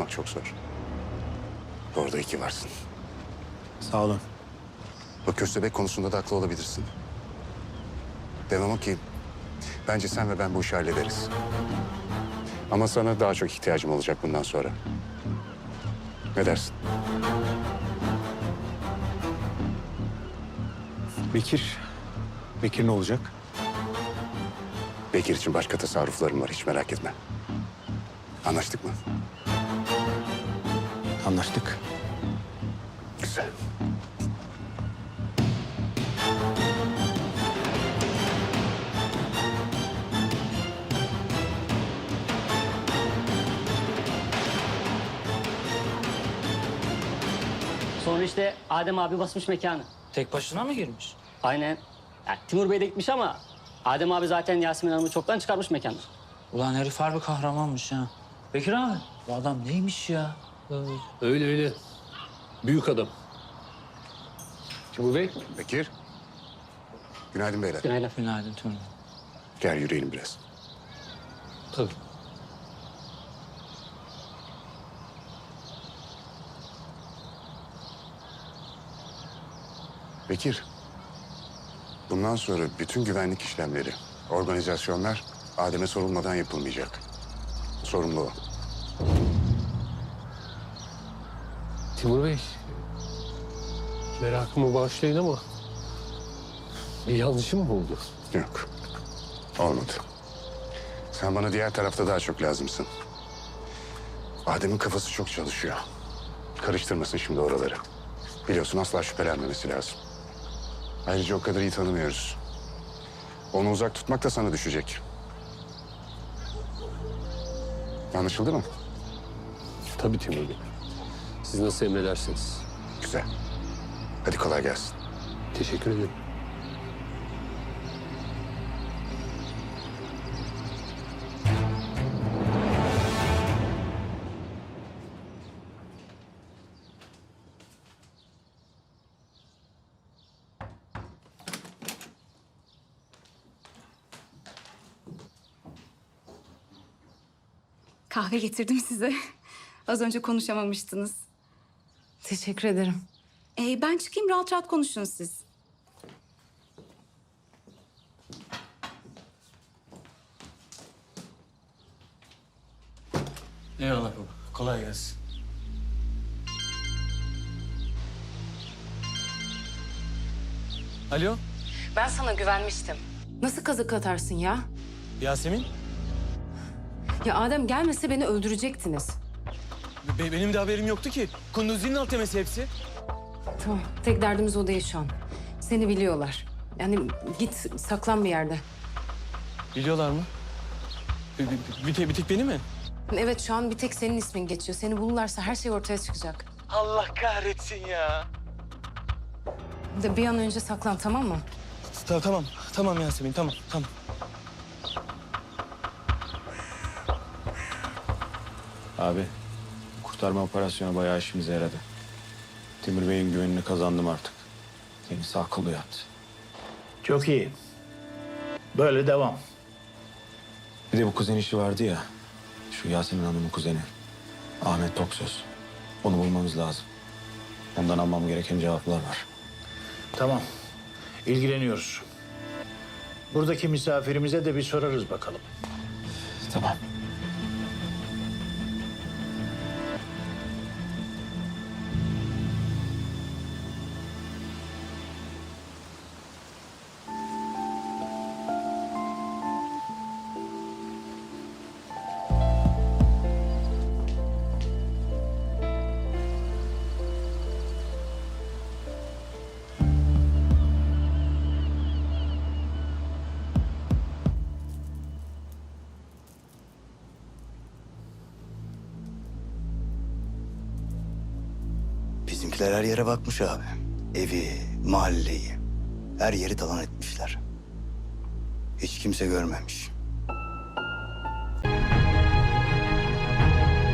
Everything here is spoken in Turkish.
Bak çok zor. Orada iki varsın. Sağ olun. Bu köstebek konusunda da haklı olabilirsin. Demem o ki bence sen ve ben bu işi hallederiz. Ama sana daha çok ihtiyacım olacak bundan sonra. Ne dersin? Bekir. Bekir ne olacak? Bekir için başka tasarruflarım var hiç merak etme. Anlaştık mı? Anlaştık. Güzel. Sonra işte Adem abi basmış mekanı. Tek başına mı girmiş? Aynen. Ya, Timur Bey de gitmiş ama Adem abi zaten Yasemin Hanım'ı çoktan çıkarmış mekandan. Ulan herif harbi kahramanmış ha. Bekir abi, bu adam neymiş ya? Öyle öyle. Büyük adam. Timur Bey. Bekir. Günaydın beyler. Günaydın. Günaydın Timur. Gel yürüyelim biraz. Tabii. Bekir. Bundan sonra bütün güvenlik işlemleri, organizasyonlar Adem'e sorulmadan yapılmayacak. Sorumlu o. Timur Bey. Merakımı bağışlayın ama bir yanlışım mı oldu? Yok. Olmadı. Sen bana diğer tarafta daha çok lazımsın. Adem'in kafası çok çalışıyor. Karıştırmasın şimdi oraları. Biliyorsun asla şüphelenmemesi lazım. Ayrıca o kadar iyi tanımıyoruz. Onu uzak tutmak da sana düşecek. Anlaşıldı mı? Tabii Timur Bey. Siz nasıl emredersiniz? Güzel. Hadi kolay gelsin. Teşekkür ederim. Kahve getirdim size. Az önce konuşamamıştınız. Teşekkür ederim. Ee, ben çıkayım rahat rahat konuşun siz. Eyvallah baba. Kolay gelsin. Alo, Ben sana güvenmiştim. Nasıl kazık atarsın ya? Yasemin. Ya Adem gelmese beni öldürecektiniz. Be- benim de haberim yoktu ki. Kunduzi'nin alt temesi hepsi. Tamam, tek derdimiz o değil şu an. Seni biliyorlar. Yani git saklan bir yerde. Biliyorlar mı? Bir, bir, bir, tek, bir tek beni mi? Evet şu an bir tek senin ismin geçiyor. Seni bulurlarsa her şey ortaya çıkacak. Allah kahretsin ya. De bir an önce saklan tamam mı? Tamam, tamam. Tamam Yasemin, tamam, tamam. Abi, kurtarma operasyonu bayağı işimize yaradı. Timur Bey'in güvenini kazandım artık. Kendisi akıllı yattı. Çok iyi. Böyle devam. Bir de bu kuzen işi vardı ya. Şu Yasemin Hanım'ın kuzeni. Ahmet Toksöz. Onu bulmamız lazım. Ondan almam gereken cevaplar var. Tamam. İlgileniyoruz. Buradaki misafirimize de bir sorarız bakalım. Tamam. Bizimkiler her yere bakmış abi. Evi, mahalleyi, her yeri talan etmişler. Hiç kimse görmemiş.